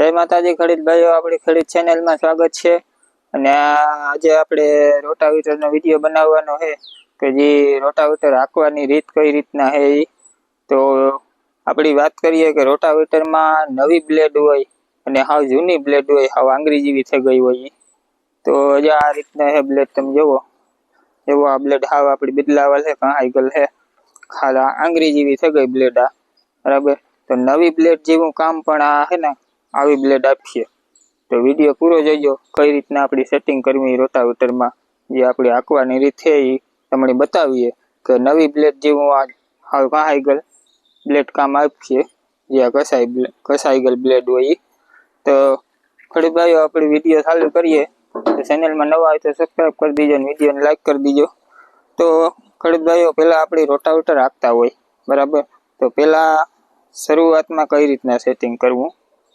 જય માતાજી ખરીદ ભાઈઓ, આપણી ખરીદ ચેનલમાં સ્વાગત છે. અને આજે આપણે રોટાવીટરનો વીડિયો બનાવવાનો છે, કે જે રોટાવીટર હાંકવાની રીત કઈ રીતના છે એ તો આપણી વાત કરીએ કે રોટાવીટરમાં નવી બ્લેડ હોય અને હાવ જૂની બ્લેડ હોય, હાવ આંગળી જેવી થઈ ગઈ હોય. તો જે આ રીતના છે બ્લેડ, તમે જુઓ. એવો આ બ્લેડ હાવ આપણી બદલાવલ છે કાંઈ છે. ખાલા આંગળી જેવી થઈ ગઈ બ્લેડ આ. બરાબર? તો નવી બ્લેડ જેવું કામ પણ આ છે ને આવી બ્લેડ આપીએ. તો વીડિયો પૂરો જોઈજો કઈ રીતના આપણી સેટિંગ કરવી રોટાવેટરમાં જે આપણી આંકવાની રીત છે એ તમને બતાવીએ. કે નવી બ્લેડ જેવું આ હાલ કહાઈ બ્લેડ કામ આપીએ, જે આ કસાઈ કસાઈગલ બ્લેડ હોય એ તો ખડી ભાઈઓ, આપણે વીડિયો ચાલુ કરીએ. તો ચેનલમાં નવા હોય તો સબસ્ક્રાઈબ કરી દીજો અને વિડીયોને લાઈક કરી દીજો. તો ખડીક ભાઈઓ, પહેલાં આપણી રોટાવેટર આપતા હોય. બરાબર? તો પહેલાં શરૂઆતમાં કઈ રીતના સેટિંગ કરવું?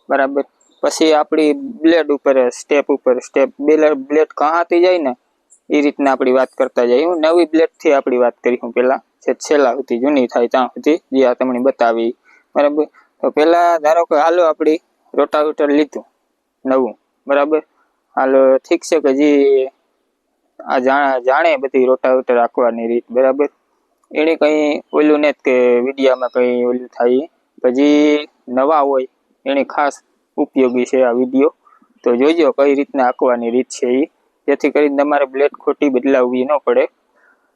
બરાબર. પછી આપણી બ્લેડ ઉપર સ્ટેપ ઉપર સ્ટેપ બ્લેડ કહાતી જાય ને એ રીતના આપણી વાત કરતા જઈએ હું નવી બ્લેડથી આપણી વાત કરી હું પહેલાં જે છેલ્લા સુધી જૂની થાય ત્યાં સુધી, જે આ તમને બતાવી. બરાબર. તો પહેલાં ધારો કે હાલો આપણી રોટાવેટર લીધું, નવું. બરાબર? હાલો, ઠીક છે કે જે, આ જાણે જાણે બધી રોટાવેટર રાખવાની રીત. બરાબર? એને કંઈ ઓલું નથી કે વિડીયામાં કંઈ ઓલું થાય. પછી નવા હોય એની ખાસ ઉપયોગી છે આ વીડિયો. તો જોજો કઈ રીતના આંકવાની રીત છે એ જેથી કરીને તમારે બ્લેડ ખોટી બદલાવવી ન પડે.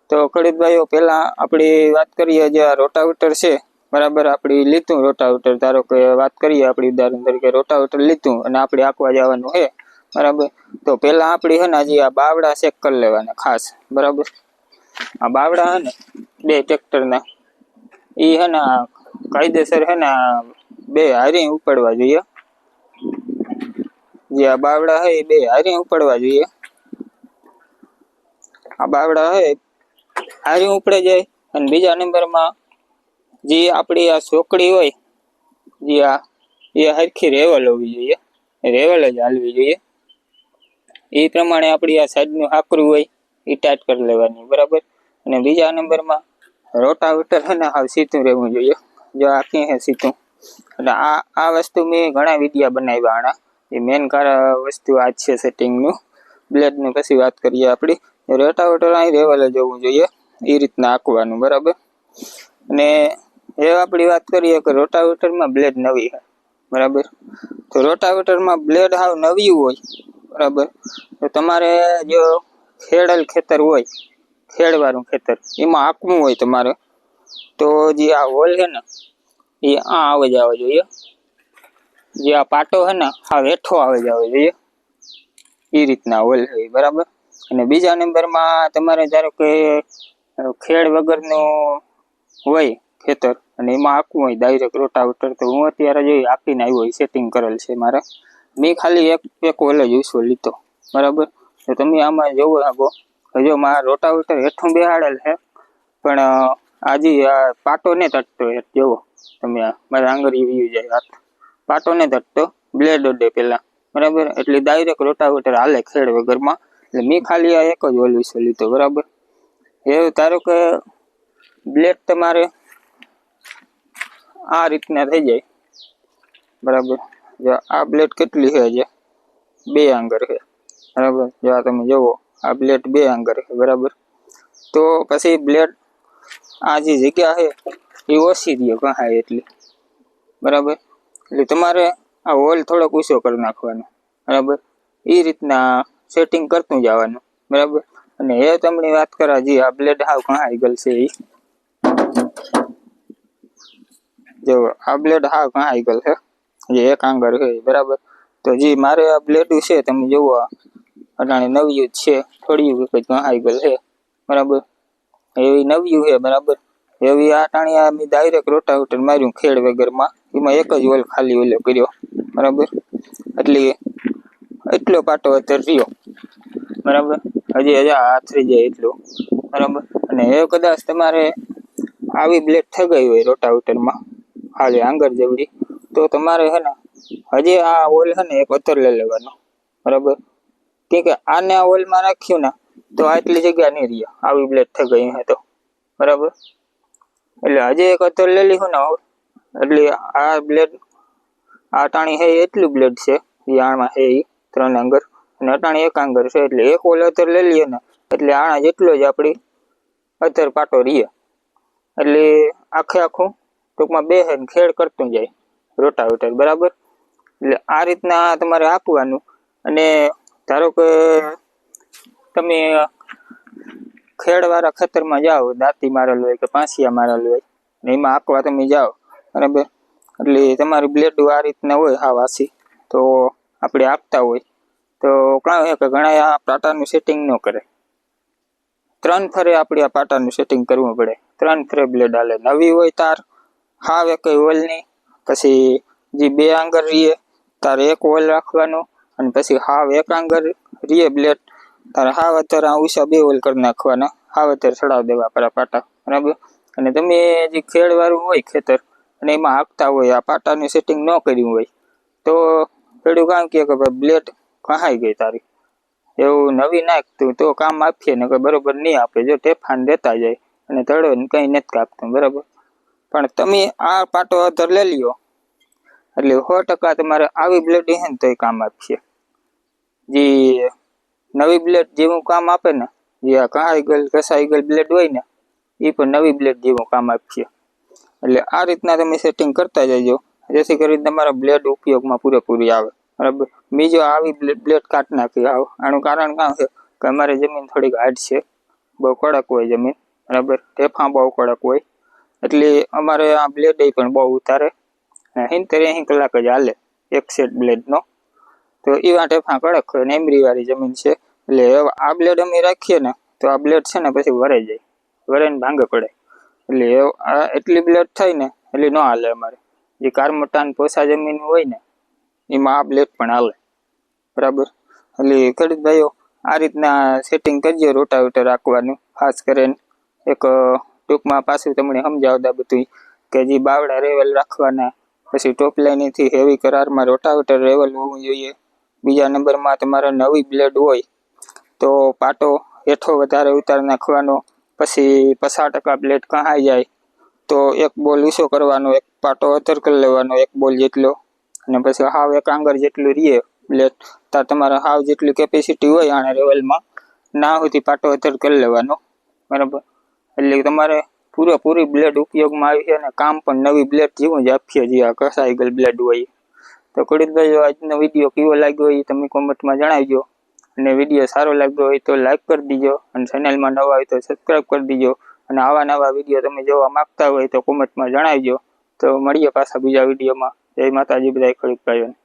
તો ખરીદભાઈઓ પહેલાં આપણી વાત કરીએ જે આ રોટાવેટર છે. બરાબર આપણી લીધું રોટાવેટર. ધારો કે વાત કરીએ આપણી ઉદાહરણ તરીકે રોટાવેટર લીધું અને આપણે આંકવા જવાનું છે. બરાબર? તો પહેલાં આપણી છે ને હજી આ બાવડા ચેક કરી લેવાના ખાસ. બરાબર? આ બાવડા હે ને બે ટ્રેક્ટરના એ હે ને કાયદેસર હે ને બે હારી ઉપાડવા જોઈએ. જે આ બાવડા હે બે હારી ઉપાડવા જોઈએ. આ બાવડા હે હારી ઉપડે જાય અને બીજા નંબરમાં જે આપણી આ ચોકડી હોય, જે આ, એ હરખી રેવલ હોવી જોઈએ. રેવલ જ હાલવી જોઈએ. એ પ્રમાણે આપણી આ સાઈડનું હાકરું હોય, એ ટાઈટ કરી લેવાની, બરાબર? અને બીજા નંબરમાં રોટાવેટર છે ને હાવ સીધું રહેવું જોઈએ. જો આખી હે સીધું? એટલે આ આ વસ્તુ મેં ઘણા વિડીયા બનાવ્યા આના. એ મેન કારણ વસ્તુ આ છે સેટિંગનું બ્લેડની પછી વાત કરીએ આપણી. રોટાવેટર અહીં રેવલે જવું જોઈએ. એ રીતના આંકવાનું, બરાબર? અને એ આપણી વાત કરીએ કે રોટાવેટરમાં બ્લેડ નવી હોય, બરાબર? તો રોટાવેટરમાં બ્લેડ હાવ નવી હોય, બરાબર? તો તમારે જો ખેડલ ખેતર હોય, ખેડવાનું ખેતર, એમાં આંકવું હોય તમારે. તો જે આ હોલ છે ને એ આ આવે જ આવે જોઈએ. જે આ પાટો છે ને, આ વેઠો આવે જ આવે જોઈએ. એ રીતના ઓલ છે બરાબર? અને બીજા નંબરમાં તમારે ધારો કે ખેડ વગરનું હોય ખેતર, અને એમાં આખું હોય ડાયરેક્ટ રોટાવેટર તો હું અત્યારે જોઈ આપીને આવ્યો હોય સેટિંગ કરેલ છે મારે. મેં ખાલી એક એક ઓલે જ ઉસો લીધો, બરાબર? તો તમે આમાં જોવો આગો. હજુ મારા રોટાવેટર હેઠું બેહાડેલ છે, પણ આજે, આ પાટો ને તટતો હેઠ જોવો તમે આ, મારા આંગળી વી જાય હાથ. પાટો ને તટતો બ્લેડ અડે પેલા. બરાબર? એટલે ડાયરેક્ટ રોટાવેટર હાલે ખેડ વગરમાં એટલે મેં ખાલી આ એક જ ઓલું છે લીધો, બરાબર? એવું ધારો કે બ્લેડ તમારે આ રીતના થઈ જાય. બરાબર? જો આ બ્લેડ કેટલી છે જે બે આંગર છે. બરાબર? જો આ તમે જુઓ આ બ્લેડ બે આંગર છે, બરાબર? તો પછી બ્લેડ આ જે જગ્યા છે, એ ઓછી દે કહાય એટલી. બરાબર? એટલે તમારે આ હોલ થોડોક ઊંચો કરી નાખવાનો. બરાબર? એ રીતના સેટિંગ કરતું જવાનું. બરાબર? અને એ તમને વાત કરા જી આ બ્લેડ હાવ કહાઈ ગયેલ છે એ જો, આ બ્લેડ હાવ કહાઈ ગયેલ છે. જે એક આંગર છે ઈ, બરાબર? તો જી મારે આ બ્લેડ છે, તમે જુઓ આ અટાણે નવ્યું જ છે થોડીયું કંઈક કહાઈ ગયેલ છે. બરાબર? એવી નવ્યું છે, બરાબર? એવી આ ટાણી આ મેં ડાયરેક્ટ રોટાવેટર માર્યું ખેડ વગરમાં. એમાં એક જ હોલ ખાલી ઓલો કર્યો, બરાબર? એટલે એટલો પાટો અત્યારે રહ્યો, બરાબર? હજી હજી આથરી જાય એટલું, બરાબર? અને એ કદાચ તમારે આવી બ્લેડ થઈ હોય રોટાવેટરમાં ખાલી આંગર જેવડી, તો તમારે હે ને, હજી આ ઓઇલ છે ને એક અતર લઈ લેવાનો, બરાબર? કેમ કે આને આ ઓઇલમાં રાખ્યું ને તો આટલી જગ્યા નહીં રહી આવી બ્લેડ થઈ ગઈ હે તો. બરાબર? એટલે આજે એક અત્તર લઈ લીધું ને એટલે આ બ્લેડ, આ ટાણી હે એટલું બ્લેડ છે. આમાં હે એ ત્રણ આંગર. અને અટાણી એક આંગર છે. એટલે એક ઓલ અધર લઈ લઈએ ને. એટલે આણા જેટલો જ આપણી અધર પાટો રહીએ. એટલે આખે આખું ટૂંકમાં બે હેડ ખેડ કરતું જાય. રોટાવેટર, બરાબર? એટલે આ રીતના તમારે આપવાનું. અને ધારો કે તમે ખેડવાળા ખેતરમાં જાઓ, દાંતી મારેલું હોય કે પાંસિયા મારેલું હોય, ને એમાં આંકવા તમે જાઓ, બરાબર? એટલે તમારી બ્લેડ આ રીતના હોય, હા, વાસી. તો આપણે આપતા હોય. તો કાં કે ઘણા આ પાટાનું સેટિંગ ન કરે. ત્રણ ફરે આપણે આ પાટાનું સેટિંગ કરવું પડે. ત્રણ ફરે બ્લેડ હાલે. નવી હોય તાર, હાવ એક ઓલની પછી જે બે આંગર રીએ, તારે એક ઓલ રાખવાનો, અને પછી હાવ એક આંગર રીએ બ્લેડ. તારે હાવ અત્યારે આ ઉષા બે ઓલ કરી નાખવાના. હાવ અત્યારે ચડાવી દેવા આપણા પાટા. બરાબર? અને તમે જે ખેડવાળું હોય ખેતર, અને એમાં હાંકતા હોય, આ પાટાનું સેટિંગ ન કર્યું હોય, તો પેલું કામ કહે કે ભાઈ બ્લેડ કહાઈ ગઈ તારી? એવું નવી નાખતું, તો કામ આપીએ ને કે બરોબર નહીં આપે. જો ટેફાન દેતા જાય, અને તળો કંઈ નથી કાપતું, બરાબર? પણ તમે આ પાટો અધર લઈ લ્યો. એટલે સો ટકા તમારે આવી બ્લેડ હે ને તોય કામ આપશે જે નવી બ્લેડ જેવું કામ આપે ને જે આ કહાઈ ગયેલ ઘસાઈ ગયેલ બ્લેડ હોય ને એ પણ નવી બ્લેડ જેવું કામ આપશે એટલે આ રીતના તમે સેટિંગ કરતા જજો, જેથી કરીને તમારા બ્લેડ ઉપયોગમાં પૂરેપૂરી આવે. બરાબર? બીજો આવી બ્લેડ કાઢ નાખી. આવો. આનું કારણ કાં છે? કે અમારી જમીન થોડીક હાર્ડ છે. બહુ કડક હોય જમીન. બરાબર? ટેફા બહુ કડક હોય. એટલે અમારે આ બ્લેડ પણ બહુ ઉતારે. સિત્તેર એંસી કલાક જ હાલે. એક સેટ બ્લેડનો. તો એવા વાંટે કડક હોય ને એમરીવાળી જમીન છે. એટલે આ બ્લેડ અમે રાખીએ ને, તો આ બ્લેડ છે ને પછી વરાઈ જાય. વરાઈને ભાંગે પડે. એટલે આ એટલી બ્લેડ થાય ને, એટલી ન હાલે અમારે. જે કારમટાન પોસા જમીન હોય ને, એમાં આ બ્લેડ પણ હાલે. બરાબર? એટલે ખેડૂત ભાઈઓ, આ રીતના સેટિંગ કરજો રોટાવેટર રાખવાનું. ખાસ કરીને એક ટૂંકમાં પાછું તમને સમજાવતા બધું કે જે બાવડા રેવલ રાખવાના, પછી ટોપ લાઈનથી હેવી કરારમાં રોટાવેટર રેવલ હોવું જોઈએ. બીજા નંબરમાં તમારે નવી બ્લેડ હોય તો પાટો હેઠો વધારે ઉતાર નાખવાનો. પછી પચાસ ટકા બ્લેડ કહાઈ જાય તો એક બોલ ઊંચો કરવાનો, એક પાટો અધર કરી લેવાનો, એક બોલ જેટલો. અને પછી હાવ એક આંગર જેટલું રીએ બ્લેડ, તાર તમારે હાવ જેટલી કેપેસિટી હોય આને રેવલમાં ના સુધી પાટો અધર કરી લેવાનો. બરાબર? એટલે તમારે પૂરેપૂરી બ્લેડ ઉપયોગમાં આવી છે અને કામ પણ નવી બ્લેડ જેવું જ આપીએ જે આ કસાઈ ગયેલ બ્લેડ હોય. તો કુડિતભાઈ આજનો વીડિયો કેવો લાગ્યો એ તમે કોમેન્ટમાં જણાવજો. અને વીડિયો સારો લાગ્યો હોય તો લાઈક કરી દીજો અને ચેનલમાં નવા હોય તો સબસ્ક્રાઈબ કરી દીજો. અને આવા નવા વીડિયો તમે જોવા માગતા હોય તો કોમેન્ટમાં જણાવજો. તો મળીએ પાછા બીજા વિડીયોમાં જય માતાજી બધા ખેડૂત ભાઈઓને